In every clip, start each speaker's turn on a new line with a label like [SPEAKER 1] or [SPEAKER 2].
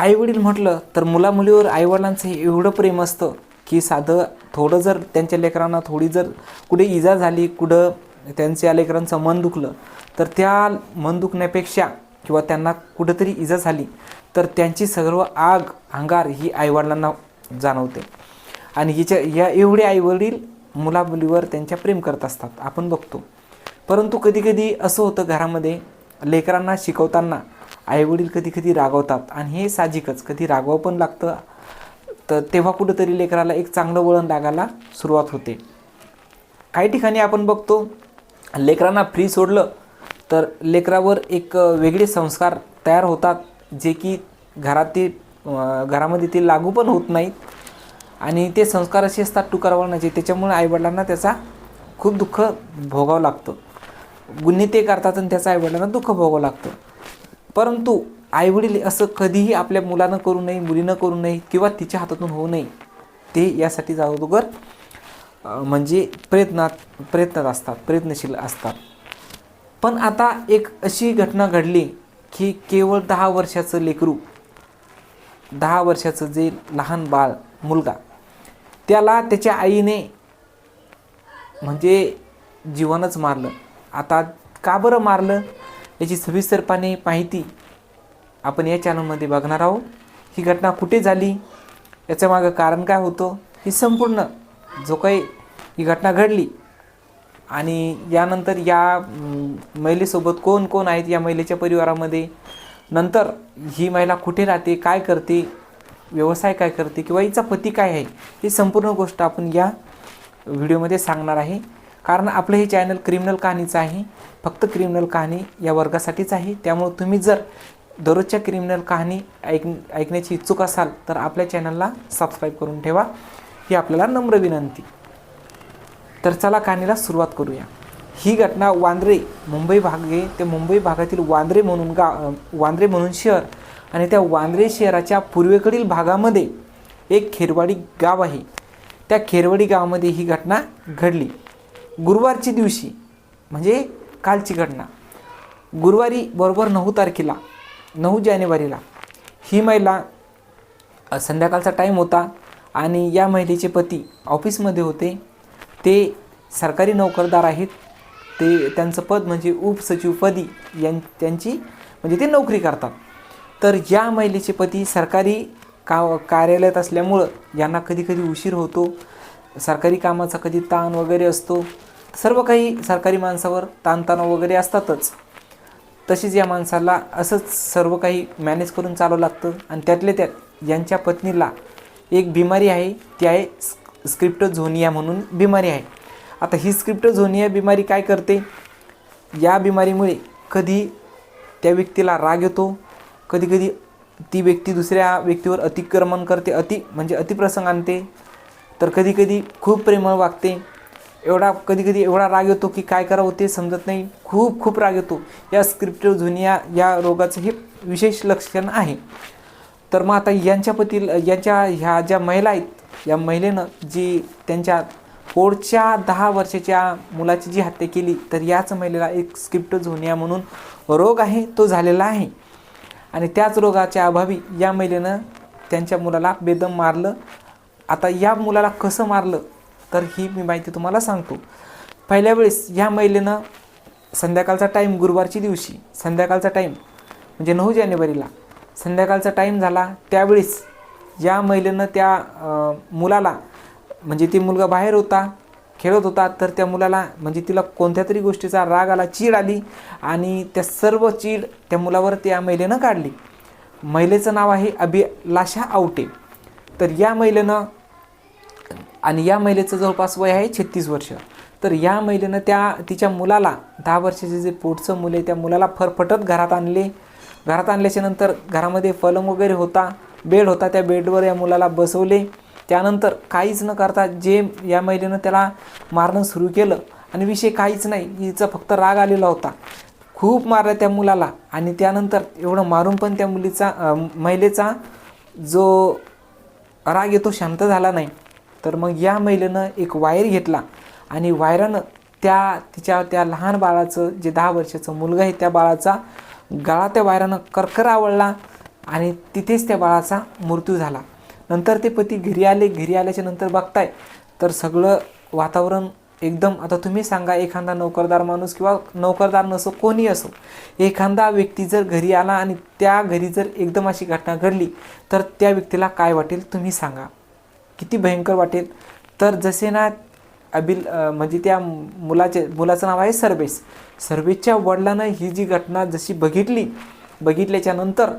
[SPEAKER 1] आईवडील म्हटलं तर मुलामुलीवर आईवडिलांचं हे एवढं प्रेम असतं की साधं थोडं जर त्यांच्या लेकरांना थोडी जर कुठे इजा झाली कुठं त्यांच्या लेकरांचं मन दुखलं तर त्या मन दुखण्यापेक्षा किंवा त्यांना कुठंतरी इजा झाली तर त्यांची सर्व आग अंगार ही आईवडिलांना जाणवते. आणि हिच्या या एवढे आईवडील मुलामुलीवर त्यांच्या प्रेम करत असतात आपण बघतो. परंतु कधीकधी असं होतं घरामध्ये लेकरांना शिकवताना आईवडील कधी कधी रागवतात आणि हे साहजिकच कधी रागवावं पण लागतं. तर तेव्हा कुठंतरी लेकराला एक चांगलं वळण लागायला सुरुवात होते. काही ठिकाणी आपण बघतो लेकरांना फ्री सोडलं तर लेकरावर एक वेगळे संस्कार तयार होतात जे की घरातील घरामध्ये ते लागू पण होत नाहीत. आणि ते संस्कार असे असतात टुकारवण्याचे त्याच्यामुळे आईवडिलांना त्याचा खूप दुःख भोगावं लागतं. गुन्हे ते करतात आणि त्याचं आईवडिलांना दुःख भोगावं लागतं. परंतु आईवडील असं कधीही आपल्या मुलानं करू नये मुलीनं करू नये किंवा तिच्या हातातून होऊ नये ते यासाठी अगोदर म्हणजे प्रयत्नात प्रयत्नात असतात प्रयत्नशील असतात. पण आता एक अशी घटना घडली की केवळ दहा वर्षाचं लेकरू दहा वर्षाचं जे लहान बाळ मुलगा त्याला त्याच्या आईने म्हणजे जीवनच मारलं. आता का बरं मारलं? याची सविस्तरपणे माहिती आपण या चॅनलमध्ये बघणार आहोत. ही घटना कुठे झाली? याच्या मागं कारण काय होतं? ही संपूर्ण जो काही ही घटना घडली आणि यानंतर या महिलेसोबत कोण कोण आहेत या महिलेच्या परिवारामध्ये? नंतर ही महिला कुठे राहते? काय करते? व्यवसाय काय करते? किंवा हिचा पती काय आहे? ही संपूर्ण गोष्ट आपण या व्हिडिओमध्ये सांगणार आहे. कारण आपलं हे चॅनल क्रिमिनल कहाणीचं आहे. फक्त क्रिमिनल कहाणी या वर्गासाठीच आहे. त्यामुळे तुम्ही जर दररोजच्या क्रिमिनल कहाणी ऐक ऐकण्याची इच्छुक असाल तर आपल्या चॅनलला सबस्क्राईब करून ठेवा. ही आपल्याला नम्र विनंती. तर चला कहाणीला सुरुवात करूया. ही घटना वांद्रे मुंबई भाग आहे. ते मुंबई भागातील वांद्रे म्हणून गा वांद्रे म्हणून शहर आणि त्या वांद्रे शहराच्या पूर्वेकडील भागामध्ये एक खेरवाडी गाव आहे. त्या खेरवाडी गावामध्ये ही घटना घडली. गुरुवारच्या दिवशी म्हणजे कालची घटना. गुरुवारी बरोबर नऊ तारखेला नऊ जानेवारीला ही महिला संध्याकाळचा टाईम होता आणि या महिलेचे पती ऑफिसमध्ये होते. ते सरकारी नोकरदार आहेत. ते त्यांचं पद म्हणजे उपसचिवपदी यां त्यांची म्हणजे ते नोकरी करतात. तर या महिलेचे पती सरकारी का कार्यालयात असल्यामुळं यांना कधीकधी उशीर होतो. सरकारी कामाचा कधी ताण वगैरे असतो. सर्व काही सरकारी माणसावर ताणतणाव वगैरे असतातच. तशीच या माणसाला असंच सर्व काही मॅनेज करून चालावं लागतं आणि त्यातल्या त्यात यांच्या पत्नीला एक बिमारी आहे ती आहे स्क्रिप्ट झोनिया म्हणून बिमारी आहे. आता ही स्क्रिप्ट झोनिया बिमारी काय करते? या बिमारीमुळे कधी त्या व्यक्तीला राग येतो कधीकधी ती व्यक्ती दुसऱ्या व्यक्तीवर अतिक्रमण करते अति म्हणजे अतिप्रसंग आणते तर कधीकधी खूप प्रेमळ वागते. एवढा कधी कधी एवढा राग येतो की काय करावं ते समजत नाही. खूप खूप राग येतो. या स्क्रिप्टोझोनिया या रोगाचं हे विशेष लक्षण आहे. तर मग आता यांच्यापतील यांच्या ह्या ज्या महिला आहेत या महिलेनं जी त्यांच्या पुढच्या दहा वर्षाच्या मुलाची जी हत्या केली तर याच महिलेला एक स्क्रिप्टोझोनिया म्हणून रोग आहे तो झालेला आहे. आणि त्याच रोगाच्या अभावी या महिलेनं त्यांच्या मुलाला बेदम मारलं. आता या मुलाला कसं मारलं? तर ही मी माहिती तुम्हाला सांगतो. पहिल्या वेळेस ह्या महिलेनं संध्याकाळचा टाईम गुरुवारची दिवशी संध्याकाळचा टाईम म्हणजे नऊ जानेवारीला संध्याकाळचा टाईम झाला त्यावेळेस या महिलेनं त्या मुलाला म्हणजे ती मुलगा बाहेर होता खेळत होता तर त्या मुलाला म्हणजे तिला कोणत्या तरी गोष्टीचा राग आला चीड आली आणि त्या सर्व चीड त्या मुलावर त्या महिलेनं काढली. महिलेचं नाव आहे अभिलाषा आवटे. तर या महिलेनं आणि या महिलेचं जवळपास वय आहे छत्तीस वर्ष. तर या महिलेनं त्या तिच्या मुलाला दहा वर्षाचे जे पोटचं मुलं आहे त्या मुलाला फरफटत घरात आणले. घरात आणल्याच्या नंतर घरामध्ये पलंग वगैरे होता बेड होता त्या बेडवर या मुलाला बसवले. त्यानंतर काहीच न करता जे या महिलेनं त्याला मारणं सुरू केलं. आणि विषय काहीच नाही हिचा फक्त राग आलेला होता. खूप मारलं त्या मुलाला आणि त्यानंतर एवढं मारून पण त्या मुलीचा महिलेचा जो राग येतो शांत झाला नाही. तर मग या महिलेनं एक वायर घेतला आणि वायरानं त्या तिच्या त्या लहान बाळाचं जे दहा वर्षाचं मुलगा आहे त्या बाळाचा गळा त्या वायरानं करकर आवळला आणि तिथेच त्या बाळाचा मृत्यू झाला. नंतर ते पती घरी आले घरी आल्याच्यानंतर बघताय तर सगळं वातावरण एकदम आता तुम्ही सांगा एखादा नोकरदार माणूस किंवा नोकरदार नसो कोणी असो एखादा व्यक्ती जर घरी आला आणि त्या घरी जर एकदम अशी घटना घडली तर त्या व्यक्तीला काय वाटेल तुम्ही सांगा. किती भयंकर वाटेल. तर जसे ना अबिल म्हणजे त्या मुलाचे मुलाचं नाव आहे सर्वेश. सर्वेशच्या वडिलानं ही जी घटना जशी बघितली बघितल्याच्या नंतर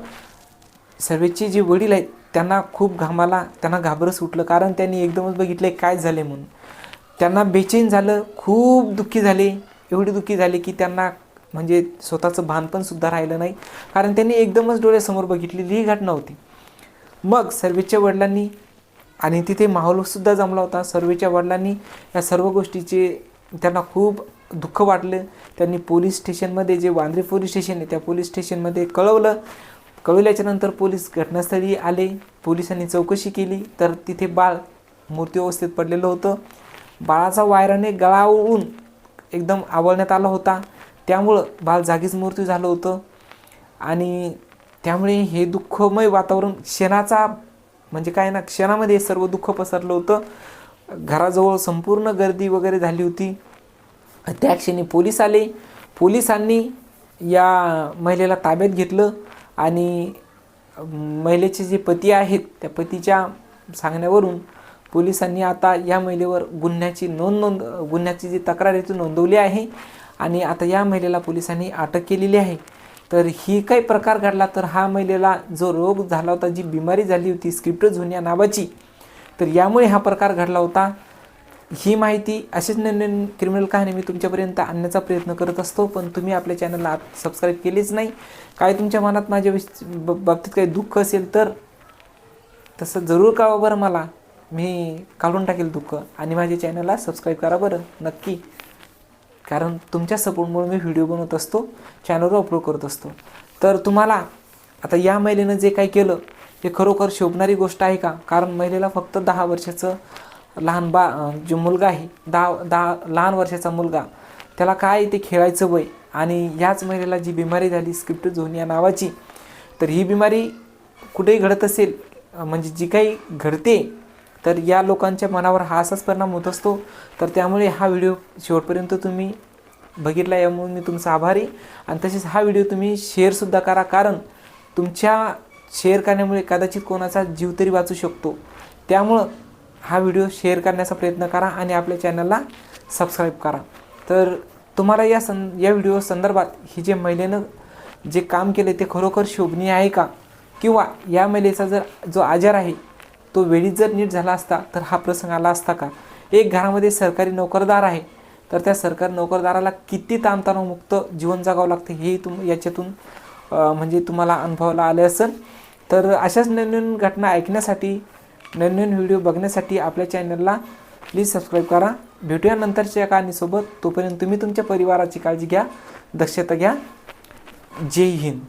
[SPEAKER 1] सर्वेचे जे वडील आहेत त्यांना खूप घामाला त्यांना घाबरं सुटलं कारण त्यांनी एकदमच बघितलं काय झाले म्हणून. त्यांना बेचैन झालं खूप दुःखी झाले. एवढी दुःखी झाली की त्यांना म्हणजे स्वतःचं भान पण सुद्धा राहिलं नाही. कारण त्यांनी एकदमच डोळ्यासमोर बघितलेली ही घटना होती. मग सर्वेच्या वडिलांनी आणि तिथे माहोलसुद्धा जमला होता. सर्वेच्या वडिलांनी या सर्व गोष्टीचे त्यांना खूप दुःख वाटलं. त्यांनी पोलीस स्टेशनमध्ये जे वांद्रे पोलीस स्टेशन आहे त्या पोलीस स्टेशनमध्ये कळवलं. कळवल्याच्यानंतर पोलीस घटनास्थळी आले. पोलिसांनी चौकशी केली. तर तिथे बाळ मृत्यू अवस्थेत पडलेलं होतं. बाळाचा वायराने गळावळून एकदम आवळण्यात आला होता. त्यामुळं बाळ जागीच मृत्यू झालं होतं. आणि त्यामुळे हे दुःखमय वातावरण शेणाचा म्हणजे काय ना क्षणामध्ये सर्व दुःख पसरलं होतं. घराजवळ संपूर्ण गर्दी वगैरे झाली होती. त्या क्षणी पोलीस आले. पोलिसांनी या महिलेला ताब्यात घेतलं आणि महिलेचे जे पती आहेत त्या पतीच्या सांगण्यावरून पोलिसांनी आता या महिलेवर गुन्ह्याची नोंद नोंद गुन्ह्याची जी तक्रार आहे ती नोंदवली आहे. आणि आता या महिलेला पोलिसांनी अटक केलेली आहे. तर ही काही प्रकार घडला तर हा महिलेला जो रोग झाला होता जी बिमारी झाली होती स्क्रिप्टोझोनिया नावाची तर यामुळे हा प्रकार घडला होता. ही माहिती अशीच नवीन क्रिमिनल कहाणी मी तुमच्यापर्यंत आणण्याचा प्रयत्न करत असतो पण तुम्ही आपल्या चॅनलला सबस्क्राईब केलीच नाही. काय तुमच्या मनात माझ्या विष- ब- बाबतीत काही दुःख असेल तर तसं जरूर कळवा बरं मला. मी काढून टाकेल दुःख आणि माझ्या चॅनलला सबस्क्राईब करा बरं नक्की. कारण तुमच्या सपोर्टमुळे मी व्हिडिओ बनवत असतो चॅनलवर अपलोड करत असतो. तर तुम्हाला आता या महिलेनं जे काही केलं हे खरोखर शोभणारी गोष्ट आहे का? कारण महिलेला फक्त दहा वर्षाचं लहान बा जो मुलगा आहे दहा दहा लहान वर्षाचा मुलगा त्याला काय ते खेळायचं वय? आणि याच महिलेला जी बिमारी झाली स्क्रिप्ट झोनिया नावाची तर ही बिमारी कुठेही घडत असेल म्हणजे जी काही घडते तर या लोकांच्या मनावर हा असाच परिणाम होत असतो. तर त्यामुळे हा व्हिडिओ शेवटपर्यंत तुम्ही बघितला यामुळे मी तुमचा आभारी. आणि तसेच हा व्हिडिओ तुम्ही शेअरसुद्धा करा कारण तुमच्या शेअर करण्यामुळे कदाचित कोणाचा जीव तरी वाचू शकतो. त्यामुळं हा व्हिडिओ शेअर करण्याचा प्रयत्न करा आणि आपल्या चॅनलला सबस्क्राईब करा. तर तुम्हाला या सं या व्हिडिओ संदर्भात ही जे महिलेनं जे काम केले ते खरोखर शोभनीय आहे का? किंवा या महिलेचा जर जो आजार आहे तो वेळीच जर नीट झाला असता तर हा प्रसंग आला असता का? एक घरामध्ये सरकारी नोकरदार आहे तर त्या सरकारी नोकरदाराला किती ताणतणावमुक्त जीवन जगावं लागतं हेही तुम याच्यातून म्हणजे तुम्हाला अनुभवाला आले असेल. तर अशाच नवीन घटना ऐकण्यासाठी नवीन व्हिडिओ बघण्यासाठी आपल्या चॅनलला प्लीज सबस्क्राईब करा. भेटूया नंतरच्या कहाणीसोबत तोपर्यंत तुम्ही तुमच्या परिवाराची काळजी घ्या दक्षता घ्या. जय हिंद.